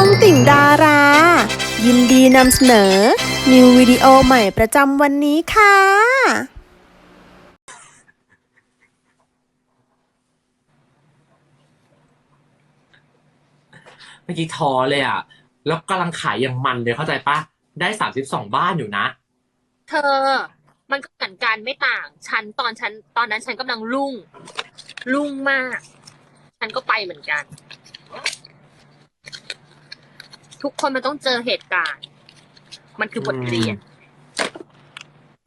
องติ่งดารา ยินดีนำเสนอ นิววิดีโอใหม่ประจำวันนี้ค่ะ เมื่อกี้ท้อเลยอะ แล้วกำลังขายอย่างมันเลยเข้าใจปะ ได้สามสิบสองบ้านอยู่นะ เธอ มันก็เหมือนกันไม่ต่าง ฉันตอนฉันตอนนั้นฉันกำลังรุ่ง รุ่งมาก ฉันก็ไปเหมือนกัน ทุกคนมันต้องเจอเหตุการณ์ มันคือบทเรียน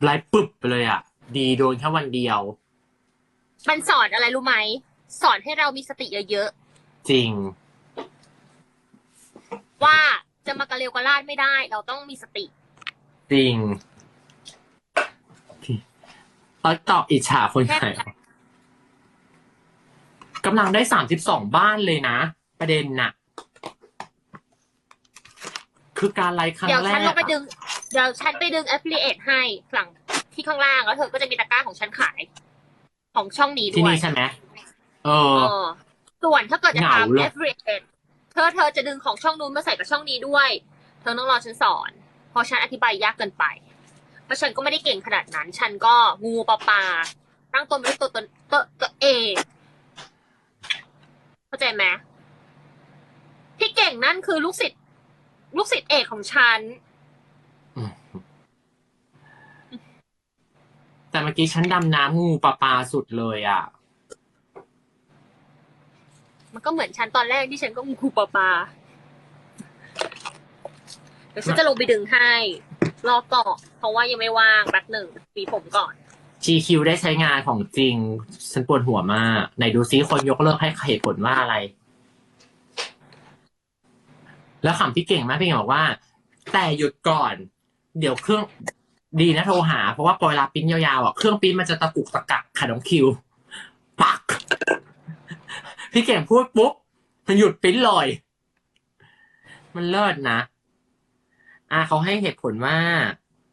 ไลฟ์ปึบไปเลยอะ ดีโดนแค่วันเดียว มันสอนอะไรรู้ไหม สอนให้เรามีสติเยอะจริง ๆ ว่าจะมากระเลวกระลาดไม่ได้ เราต้องมีสติ จริงเออต่ออิจฉาคนขายกำลังได้สามสิบสองบ้านเลยนะ ประเด็นน่ะ คือการไลฟ์ครั้งเดี๋ยวแรฉันกลงไปดึอะงเดี๋ยวฉันไปดึง affiliate ให้หลังที่ข้างล่างแล้วเธอก็จะมีตะกร้าของฉันขาย ของช่องนี้ที่ด้วยนี่ใช่ไหมเออเออ ส่วนถ้าเกิดจะเหงาเลยทำ affiliate เธอเธอจะดึงของช่องนู้นมาใส่กับช่องนี้ด้วย เธอต้องรอฉันสอน เพราะฉันอธิบายยากเกินไป เพราะฉันก็ไม่ได้เก่งขนาดนั้น ฉันก็งูปลาปลาตั้งตัวไม่ได้ตัวตนตัวตัวเองเข้าใจไหมที่เก่งนั่นคือลูกศิษย์ ลูกศิษย์เอกของฉันอืมแต่เมื่อกี้ฉันดำน้ำงูปลาปลาสุดเลยอะ มันก็เหมือนฉันตอนแรกที่ฉันก็งูปลาปลาเดี๋ยวฉันจะลงไปดึงให้ รอก่อนเพราะว่ายังไม่ว่างแป๊บหนึ่งปีผมก่อน GQ ได้ใช้งานของจริง ฉันปวดหัวมากไหนดูซิคนยกเลิกให้เหตุผลว่าอะไร แล้วขำพี่เก่งมากพี่เก่งบอกว่า แต่หยุดก่อน เดี๋ยวเครื่องดีนะโทรหา เพราะว่าปอยลาปริ้นยาวๆอะเครื่องปริ้นมันจะตะกุกตะกักค่ะน้องคิว ปัก พี่เก่งพูดปุ๊บมันหยุดปริ้นเลยมันเลิศนะอ่าเขาให้เหตุผลว่า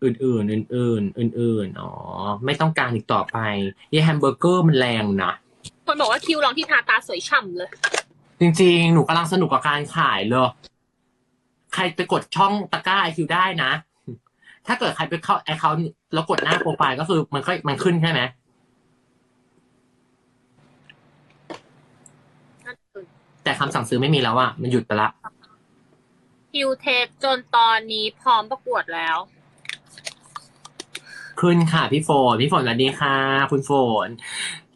อื่นๆ อื่นๆ อื่นๆ อ๋อ ไม่ต้องการอีกต่อไปยายแฮมเบอร์เกอร์มันแรงนะ คนบอกว่าคิวลองที่ทาตาสวยฉ่ำเลย จริงๆ หนูกำลังสนุกกับการขายเลย ใครไปกดช่องตะกร้าไอคิวได้นะ ถ้าเกิดใครไปเข้าไอเขาแล้วกดหน้าโปรไฟล์ก็คือมันก็มันขึ้นใช่ไหมแต่คำสั่งซื้อไม่มีแล้วอะมันหยุดไปละคิวเทสจนตอนนี้พร้อมประกวดแล้ว ขึ้นค่ะพี่โฟนพี่ฝนสวัสดีค่ะ คุณโฟน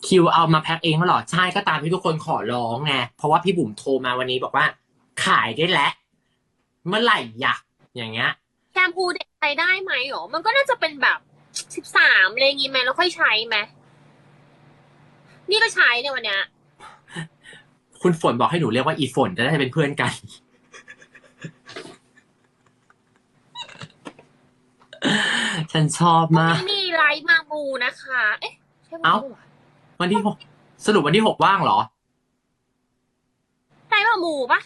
คิวเอามาแพ็คเองแล้วเหรอใช่ก็ตามที่ทุกคนขอร้องไงเพราะว่าพี่บุ๋มโทรมาวันนี้บอกว่า ขายได้แล้ว เมื่อไหร่ยะอย่างเงี้ยแชมพูเด็กใช้ได้ไหมหรอ มันก็น่าจะเป็นแบบสิบสามอะไรอย่างงี้ไหมแล้วค่อยใช้ไหมนี่ก็ใช้ในยวันเนี้ยคุณฝนบอกให้หนูเรียกว่าอีฝนจะได้เป็นเพื่อนกัน ฉันชอบมากไม่มีไลฟ์มามูนะคะ เอ๊ะใช่ไหมเอ้าวันที่หกสรุปวันที่หกว่างเหรอไลฟ์มามูปะ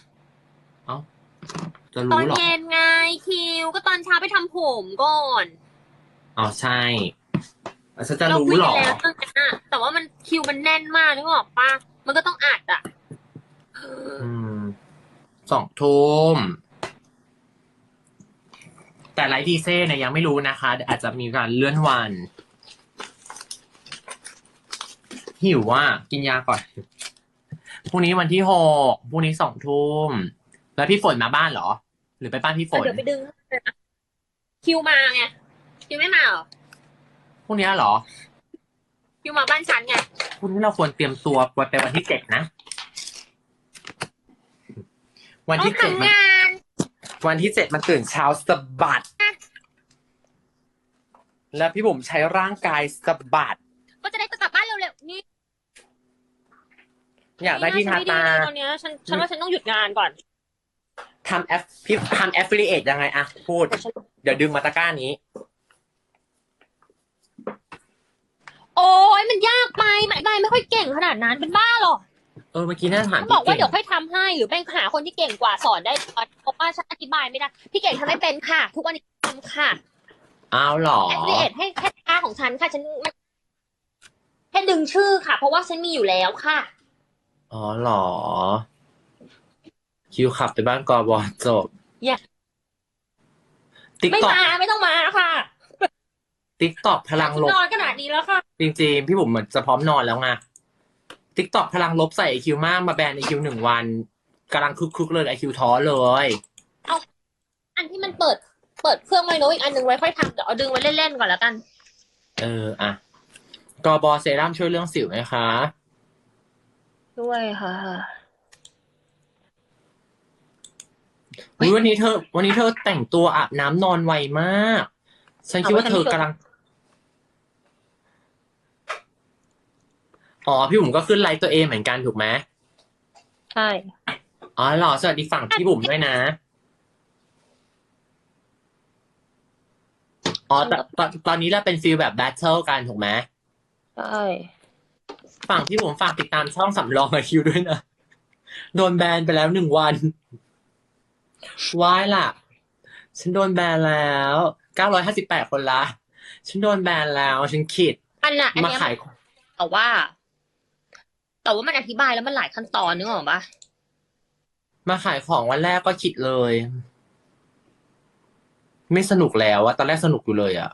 จะตอรู้นเหรอ เย็นไงคิว ก็ตอนเช้าไปทำผมก่อนอ๋อใช่อะฉันจะเรารู้คุยเหรกันอแล้วเรื่องนั้นอะแต่ว่ามันคิวมันแน่นมากนึกออกปะมันก็ต้องอัดอะอืม สองทุ่ม แต่ไลฟ์ดีเซ่เนี่ยยังไม่รู้นะคะอาจจะมีการเลื่อนวัน หิวว่ากินยาก่อน พรุ่งนี้วันที่หก พรุ่งนี้สองทุ่ม แล้วพี่ฝนมาบ้านเหรอ หรือไปบ้านพี่ฝนเดี๋ยวไปดึง คิวมาไงคิวไม่มาเหรอพรุ่งนี้เหรอ คิวมาบ้านฉันไงพรุ่งนี้เราควรเตรียมตัวไว้เป็นวันที่เจ็ดนะ วันต้อที่งเจ็ดมันทำงานวันที่เจ็ดมันตื่นเช้าสะบัด แล้วพี่บุ๋มใช้ร่างกายสะบัด ก็จะได้กลับบ้านเร็วๆนี่อยากได้ที่ทาตาตอนเนี้ยฉันฉันว่าฉันต้องหยุดงานก่อน ทำแอฟพี่ทำแอฟฟิลิเอตยังไงอะพูด เดี๋ยวดึงมาตะกร้านี้ โอ้ยมันยากไปหมายบายไม่ค่อยเก่งขนาดนั้นเป็นบ้าเหรอเออเมื่อกี้น่าถามเขาพี่บอกว่าเก่งเดี๋ยวค่อยทำให้หรือเป็นหาคนที่เก่งกว่าสอนได้เพราะว่าฉันอธิบายไม่ได้พี่เก่งทำไม่เป็นค่ะ ทุกวันนี้ทำค่ะอ้าวเหรอแอฟเดตให้แค่ค่าของฉันค่ะฉันมันแค่ดึงชื่อค่ะ เพราะว่าฉันมีอยู่แล้วค่ะ อ๋อเหรอ คิวขับไปบ้านกอบอจบอย่าติ๊กไม่ต็อกมาไม่ต้องมาค่ะติ๊กต็อกพลังลบนอนขนาดนี้แล้วค่ะจริงๆ พี่บุ๋มเหมือนจะพร้อมนอนแล้วไงติ๊กต็อกพลังลบใส่ไอคิวมากมาแบนไอคิวหนึ่งวันกำลังคึกๆเลยไอคิวท้อเลยอันที่มันเปิด เปิดเครื่องไว้โน้ตอีกอันหนึ่งไว้ค่อยทำเดี๋ยวเอาดึงไว้เล่นๆก่อนแล้วกัน เอออะกอบอเซรั่มช่วยเรื่องสิวไหมคะ ด้วยค่ะ อุ๊ย วันนี้เธอ วันนี้เธอแต่งตัวอาบน้ำนอนไวมาก ฉันคิดว่าเธอกำลัง อ๋อ พี่บุ๋มก็ขึ้นไลฟ์ตัวเองเหมือนกันถูกไหมใช่ อ๋อเหรอ สวัสดีฝั่งพี่บุ๋มด้วยนะ อ๋อตตอนตอนนี้เราเป็นฟีลแบบแบทเทิลกันถูกไหมใช่ ฝั่งพี่บุ๋มฝากติดตามช่องสำรองไอคิวด้วยนะ โดนแบนไปแล้วหนึ่งวัน ว้ายล่ะ ฉันโดนแบนแล้วเก้าร้อยห้าสิบแปดคนละ ฉันโดนแบนแล้ว ฉันขิด อันน่ะอันมาเนี้ยขายแต่ว่า แต่ว่ามันอธิบายแล้วมันหลายขั้นตอนนึกออกปะมาขายของวันแรกก็ขิดเลย ไม่สนุกแล้วอะตอนแรกสนุกอยู่เลยอะ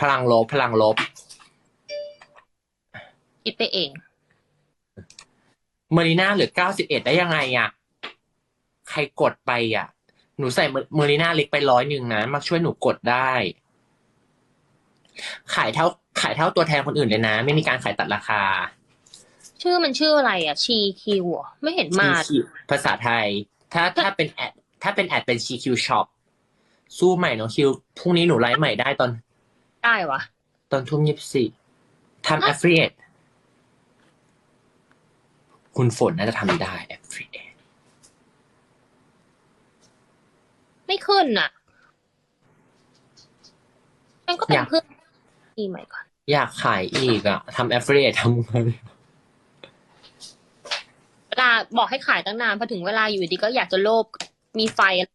พลังลบพลังลบ คิดไปเองเมอรีน่าเหลือเก้าสิบเอ็ดได้ยังไงอะใครกดไปอะหนูใส่เมอรีน่าเล็กไปร้อยหนึ่งนะ มาช่วยหนูกดได้ ขายเท่าขายเท่าตัวแทนคนอื่นเลยนะ ไม่มีการขายตัดราคา ชื่อมันชื่ออะไรอะ ชีคิวไม่เห็นมา CQ ภาษาไทย ถ้าถ้าเป็นแอดถ้าเป็นแอดเป็น CQ Shop สู้ใหม่น้องคิวพรุ่งนี้หนูไลฟ์ใหม่ได้ตอน ได้วะตอนทุ่มยี่สิบสี่ทำ affiliate คุณฝนน่าจะทำได้ affiliate ไม่ขึ้นอะ มันก็เป็อนยาก เพื่อนอีใหม่ก่อน อยากขายอีกอะทำ affiliate ทำไงเวลาบอกให้ขายตั้งนานพอถึงเวลาอยู่ดีก็อยากจะโลภมีไฟอะ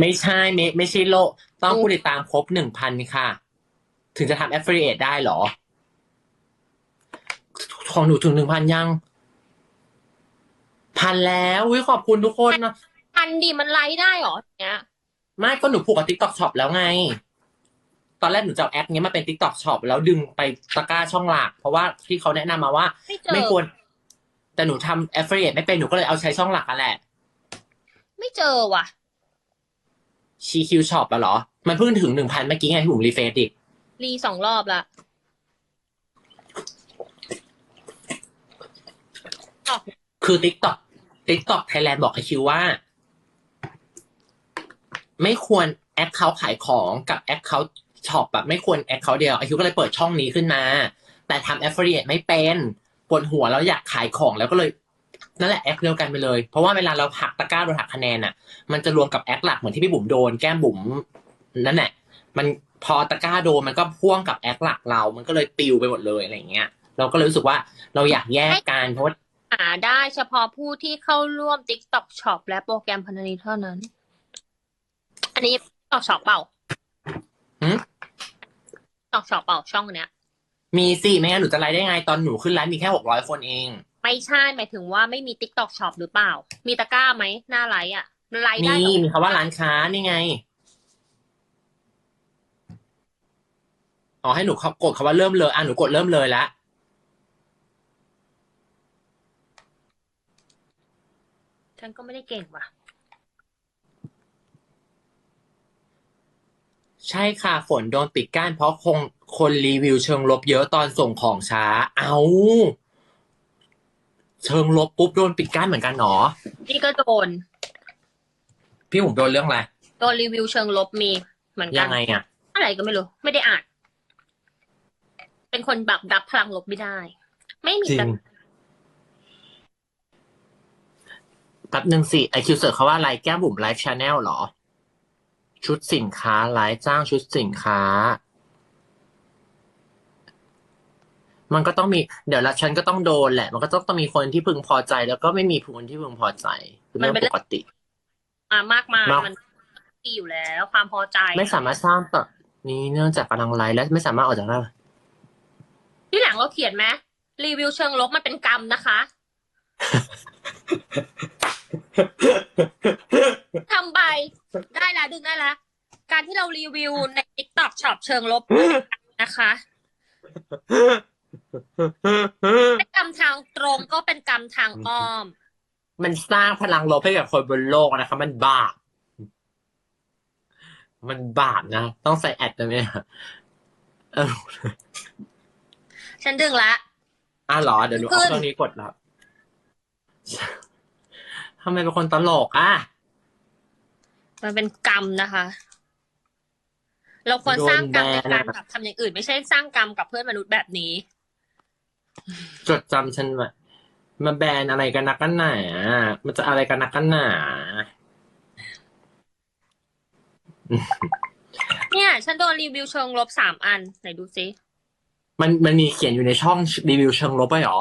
ไม่ใช่ไม่ไม่ใช่โลก ต้องอืมผู้ติดตามครบหนึ่งพันค่ะ ถึงจะทำ affiliate ได้เหรอ ของหนูถึงหนึ่งพันยัง พันแล้ววิขอบคุณทุกคนนะอันดีมันไลฟ์ได้เหรออย่างเงี้ยไม่ก็หนูผูกกับ TikTok Shop แล้วไง ตอนแรกหนูจะเอาแอปนี้มาเป็น TikTok Shop แล้วดึงไปตะกร้าช่องหลัก เพราะว่าที่เขาแนะนำมาว่าไม่เจอไม่ควร แต่หนูทำ affiliate ไม่เป็นหนูก็เลยเอาใช้ช่องหลักอะแหละ ไม่เจอว่ะชีคิวช็อปอะเหรอ มันเพิ่งถึงหนึ่งพันเมื่อกี้ไงที่ผมรีเฟซอีกรีสองรอบละออก คือ TikTok TikTok Thailand บอกไอคิวว่า ไม่ควรแอคเคาท์ขายของกับแอคเคาท์ช็อปแบบไม่ควรแอคเคาท์เดียวไอคิวก็เลยเปิดช่องนี้ขึ้นมา แต่ทำ affiliate ไม่เป็นปวดหัวแล้วอยากขายของแล้วก็เลยนั่นแหละแอคเดียวกันไปเลย เพราะว่าเวลาเราหักตะกร้าโดนหักคะแนนอะ มันจะรวมกับแอคหลักเหมือนที่พี่บุ๋มโดนแก้มบุ๋มนั่นแหละมันพอตะกร้าโดนมันก็พ่วงกับแอคหลักเรา มันก็เลยปิวไปหมดเลยอะไรเงี้ย เราก็เลยรู้สึกว่าเราอยากแยกกันเพราะว่า หาได้เฉพาะผู้ที่เข้าร่วม TikTok Shop และโปรแกรมพันธมิตรเท่านั้น อันนี้ TikTok Shop เปล่า หืม TikTok Shop เปล่าช่องเนี้ย มีสิไม่งั้นหนูจะไลฟ์ได้ไง ตอนหนูขึ้นไลฟ์มีแค่หกร้อยคนเอง ไม่ใช่หมายถึงว่าไม่มี TikTok Shop หรือเปล่า มีตะกร้าไหมหน้าไลฟ์อะไลฟ์มีได้เหรอมีคำว่าร้านค้านี่ไงอ๋อให้หนูเขากดคำว่าเริ่มเลยอะหนูกดเริ่มเลยแล้ว ฉันก็ไม่ได้เก่งว่ะ ใช่ค่ะ ฝนโดนปิดกั้นเพราะคงคนรีวิวเชิงลบเยอะตอนส่งของช้า เอาเชิงลบปุ๊บโดนปิดกั้นเหมือนกันหนอนี่ก็โดน พี่ผมโดนเรื่องอะไร โดนรีวิวเชิงลบมีเหมือนกัยัน งไงอะ อะไรก็ไม่รู้ ไม่ได้อ่าน เป็นคนแบบรับพลังลบไม่ได้ ไม่มีจริแต่ ง แป๊บหนึ่งสิไอคิวเสิร์ชเขาว่าไลฟ์แก้มบุ๋มไลฟ์ชาแนลหรอ ชุดสินค้าไลฟ์จ้างชุดสินค้า มันก็ต้องมี เดี๋ยวละฉันก็ต้องโดนแหละ มันก็ต้องต้องมีคนที่พึงพอใจ แล้วก็ไม่มีคนที่พึงพอใจเป็นเรื่องปกติมามากมายมากมันดีอยู่แล้ว ความพอใจ ไม่สามารถสร้างต่อนี้เนื่องจากกำลังไลฟ์และไม่สามารถออกจากได้ที่หลังเราเขียนไหมรีวิวเชิงลบมันเป็นกรรมนะคะ ทำไปได้แล้วดึงได้แล้วการที่เรารีวิวใน TikTok Shop เชิงลบนะคะเป็นกรรมทางตรงก็เป็นกรรมทางอ้อม มันสร้างพลังลบให้กับคนบนโลกนะคะ มันบาปมันบาปนะ ต้องใส่แอดนะเนี่ยเออฉันดึงละ อะเหรอ เดี๋ยวหนูขึ้เอานเครื่องนี้กดแล้ว ทำไมเป็นคนตลกอะ มันเป็นกรรมนะคะ เราควรสร้างกรรมในการแบบทำอย่างอื่น ไม่ใช่สร้างกรรมกับเพื่อนมนุษย์แบบนี้ จดจำฉันไว้มาแบนอะไรกันนักกันหนา มันจะอะไรกันนักกันหนา เนี่ย ฉันโดนรีวิวเชิงลบสามอัน ไหนดูซิ มันมันมีเขียนอยู่ในช่องรีวิวเชิงลบไปหรอ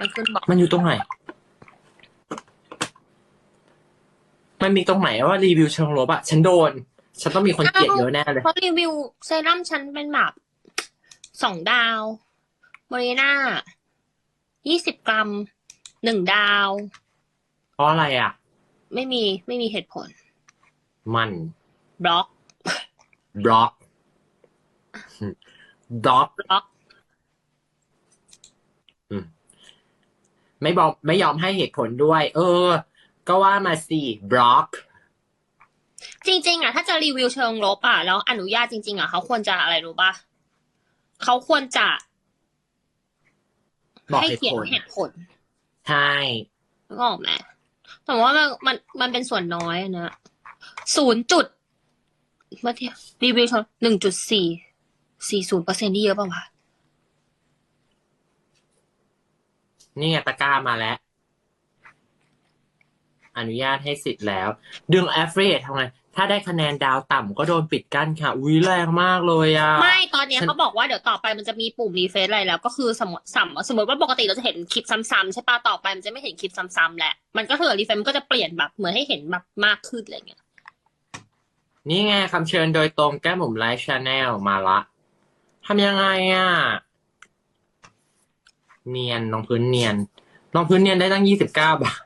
มันขึ้นบอกมันอยู่ตรงไหน มันมีตรงไหนว่ารีวิวเชิงลบอะฉันโดน ฉันต้องมีคนเกลียดเยอะแน่เลย เพราะรีวิวเซรั่มฉันเป็นแบบสองดาวโมเรน่ายี่สิบกรัมหนึ่งดาว เพราะอะไรอะไม่มีไม่มีเหตุผล มันบล็อกบล็อกบล็อกบล็อก ไม่บอกไม่ยอมให้เหตุผลด้วย เออ ก็ว่ามาสิบล็อก จริง ๆ อะ ถ้าจะรีวิวเชิงลบอะ แล้วอนุญาตจริง ๆ อะ เขาควรจะอะไรรู้ป่ะเขาควรจะบอกให้เหตุเขียนผลเหตุผล ใช่นึกออกไหมแต่ว่ามันมันมันเป็นส่วนน้อยอะนะศูนย์จุดเมื่อเทียบรีวิวเชิงหนึ่งจุดสี่สี่ศูนย์เปอร์เซ็นต์นี่เยอะป่าวะ นี่ไงตะกร้ามาแล้ว อนุญาตให้สิทธิ์แล้ว ดึงแอฟเฟรททำไง ถ้าได้คะแนนดาวต่ำก็โดนปิดกั้นค่ะ อุ้ยแรงมากเลยอะ ไม่ตอนเนี้ยฉันเขาบอกว่าเดี๋ยวต่อไปมันจะมีปุ่มรีเฟซอะไรแล้ว ก็คือสมมติสมมติสมมติว่าปกติเราจะเห็นคลิปซ้ำๆใช่ปะต่อไปมันจะไม่เห็นคลิปซ้ำๆแหละ มันก็คือรีเฟซมันก็จะเปลี่ยนแบบเหมือนให้เห็นแบบมากขึ้นอะไรเงี้ย นี่ไงคำเชิญโดยตรงแก้มหมุมไลฟ์ชาแนลมาละทำยังไงอะ เนียนรองพื้นเนียนรองพื้นเนียนได้ตั้งยี่สิบเก้าบาท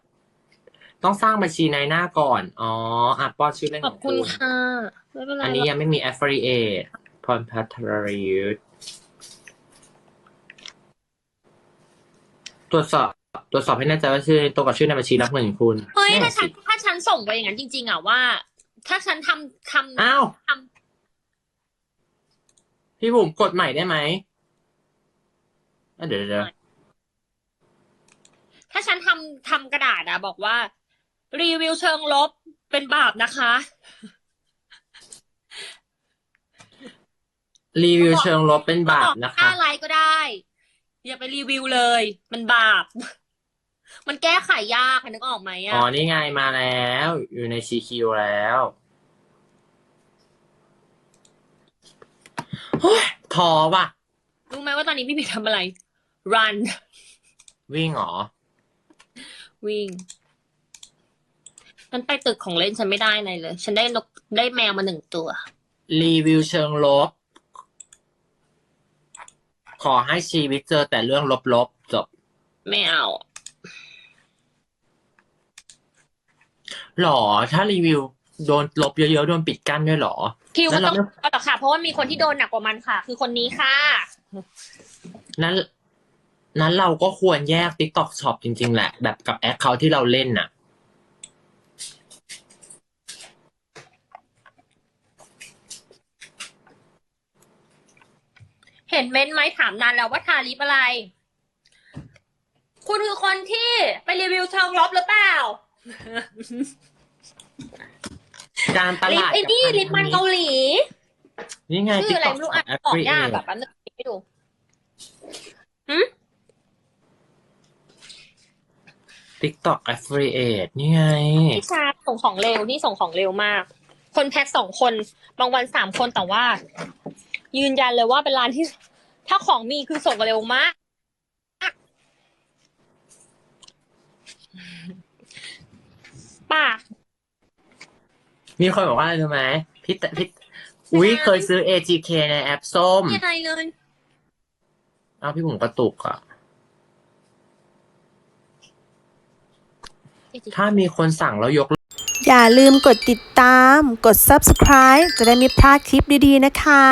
ต้องสร้างบัญชีในหน้าก่อน อ๋ออะป้อนชื่อเล่นขอบคุณค่ะไม่เป็นไรอันนี้ยังไม่มี affiliate พรพัทรยุทธตรวจสอบตรวจสอบให้แน่ใจว่าชื่อตรงกับชื่อในบัญชีรับเงินของคุณ เฮ้ยแน่ถ้าฉัสินถ้าฉันส่งไปอย่างนั้นจริง ๆอะว่า ถ้าฉันทำทำอ้าวทพี่บุ๋มกดใหม่ได้ไหมอะเดี๋ยวเดี๋ยวเดี๋ยว ถ้าฉันทำทำกระดาษอะบอกว่า รีวิวเชิงลบเป็นบาปนะคะ รีวิวเชิงลบเป็นบาปนะหน้าคะไลน์ก็ได้ อย่าไปรีวิวเลย มันบาป มันแก้ไขยากอะนึกออกไหมอ๋อะอนี่ไงมาแล้ว อยู่ใน CQ แล้วโอ้ยท้อว่ะ รู้ไหมว่าตอนนี้พี่พีทำอะไร run วิ่งเหรอ วิ่งฉันไปตึกของเล่นฉันไม่ได้อะไรเลย ฉันได้นกได้แมวมาหนึ่งตัว รีวิวเชิงลบ ขอให้ชีวิตเจอแต่เรื่องลบๆจบ ไม่เอาหรอ ถ้ารีวิวโดนลบเยอะๆ โดนปิดกั้นด้วยหรอ คิวแล้ก็วต้เราองไม่เอาต่อค่ะ เพราะว่ามีคนที่โดนหนักกว่ามันค่ะ คือคนนี้ค่ะ นั้น นั้นเราก็ควรแยก TikTok Shop จริง ๆ แหละ แบบกับแอคเคาท์ที่เราเล่นน่ะ เห็นเม้นต์ไหมถามนานแล้วว่าทาลิปอะไร คุณคือคนที่ไปรีวิวเชิงลบหรือเปล่า การตลิปลาดไอ้นี่กับลิปมันเกาหลี นี่ไง ชื่ออะไร TikTok ไม่รู้อะ Shop บอกยาก Affiliate แบบแป๊บนึงให้ดู TikTok Affiliate นี่ไงพี่ชาส่งของเร็วนี่ส่งของเร็วมาก คนแพ็คสองคนบางวันสามคนแต่ว่า ยืนยันเลยว่าเป็นร้านที่ ถ้าของมีคือส่งเร็วมากป้ามีคนบอกว่าอะไรรู้ไหมพี่ตพี่อุ้ยเคยซื้อ AGK ในแอปส้มไม่อะไรเลย เอาพี่บุ๋มกระตุกอะ เอ๊ะจิ ถ้ามีคนสั่งแล้วยก อย่าลืมกดติดตาม กด subscribe จะได้ไม่พลาดคลิปดีๆนะคะ